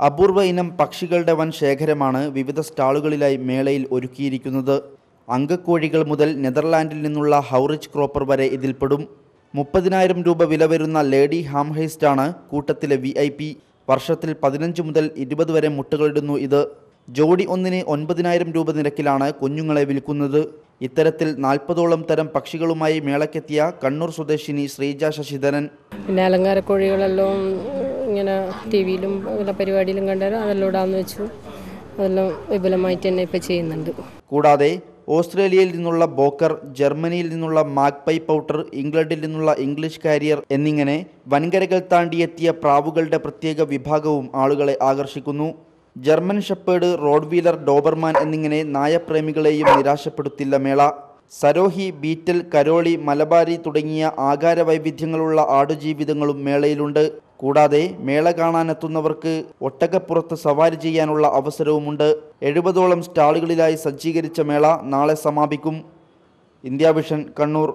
അപൂർവ ഇനം പക്ഷികളുടെ വൻ ശേഖരമാണ് വിവിധ സ്റ്റാളുകളിലായി മേളയിൽ ഒരുക്കിയിരിക്കുന്നത്. അങ്കക്കോഴികൾ മുതൽ നെതർലാൻഡിൽ നിന്നുള്ള ഹൗറിച്ച് ക്രോപ്പർ വരെ ഇതിൽപ്പെടും. മുപ്പതിനായിരം രൂപ വില വരുന്ന ലേഡി ഹാംഹൈസ്റ്റാണ് കൂട്ടത്തിലെ വി ഐ പി. വർഷത്തിൽ പതിനഞ്ച് മുതൽ ഇരുപത് വരെ മുട്ടകളിടുന്നു ഇത്. ജോഡി ഒന്നിന് ഒൻപതിനായിരം രൂപ നിരക്കിലാണ് കുഞ്ഞുങ്ങളെ വിൽക്കുന്നത്. ഇത്തരത്തിൽ നാൽപ്പതോളം തരം പക്ഷികളുമായി മേളക്കെത്തിയ കണ്ണൂർ സ്വദേശിനി ശ്രീജ ശശിധരൻ. പിന്നെ അലങ്കാരക്കോഴികളെല്ലാം ഇങ്ങനെ ടി വിയിലും വല്ല പരിപാടിയിലും കണ്ടാലും അതെല്ലാം ഇടാന്ന് വെച്ചു. അതെല്ലാം വിപുലമായിട്ട് തന്നെ ഇപ്പോൾ ചെയ്യുന്നുണ്ട്. കൂടാതെ ഓസ്ട്രേലിയയിൽ നിന്നുള്ള ബോക്കർ ജർമ്മനിയിൽ നിന്നുള്ള മാഗ്പൈ പൗട്ടർ ഇംഗ്ലണ്ടിൽ നിന്നുള്ള ഇംഗ്ലീഷ് കാരിയർ എന്നിങ്ങനെ വൻകരകൾ താണ്ടിയെത്തിയ പ്രാവുകളുടെ പ്രത്യേക വിഭാഗവും ആളുകളെ ആകർഷിക്കുന്നു. German shepherd road wheeler Doberman എന്നിങ്ങനെ നായപ്രേമികളെയും നിരാശപ്പെടുത്തില്ല മേള. സരോഹി ബീറ്റൽ കരോളി മലബാരി തുടങ്ങിയ ആകാര വൈവിധ്യങ്ങളുള്ള ആടുജീവിതങ്ങളും മേളയിലുണ്ട്. കൂടാതെ മേള കാണാനെത്തുന്നവർക്ക് ഒട്ടകപ്പുറത്ത് സവാരി ചെയ്യാനുള്ള അവസരവുമുണ്ട്. എഴുപതോളം സ്റ്റാളുകളിലായി സജ്ജീകരിച്ച മേള നാളെ സമാപിക്കും. India vision Kannur.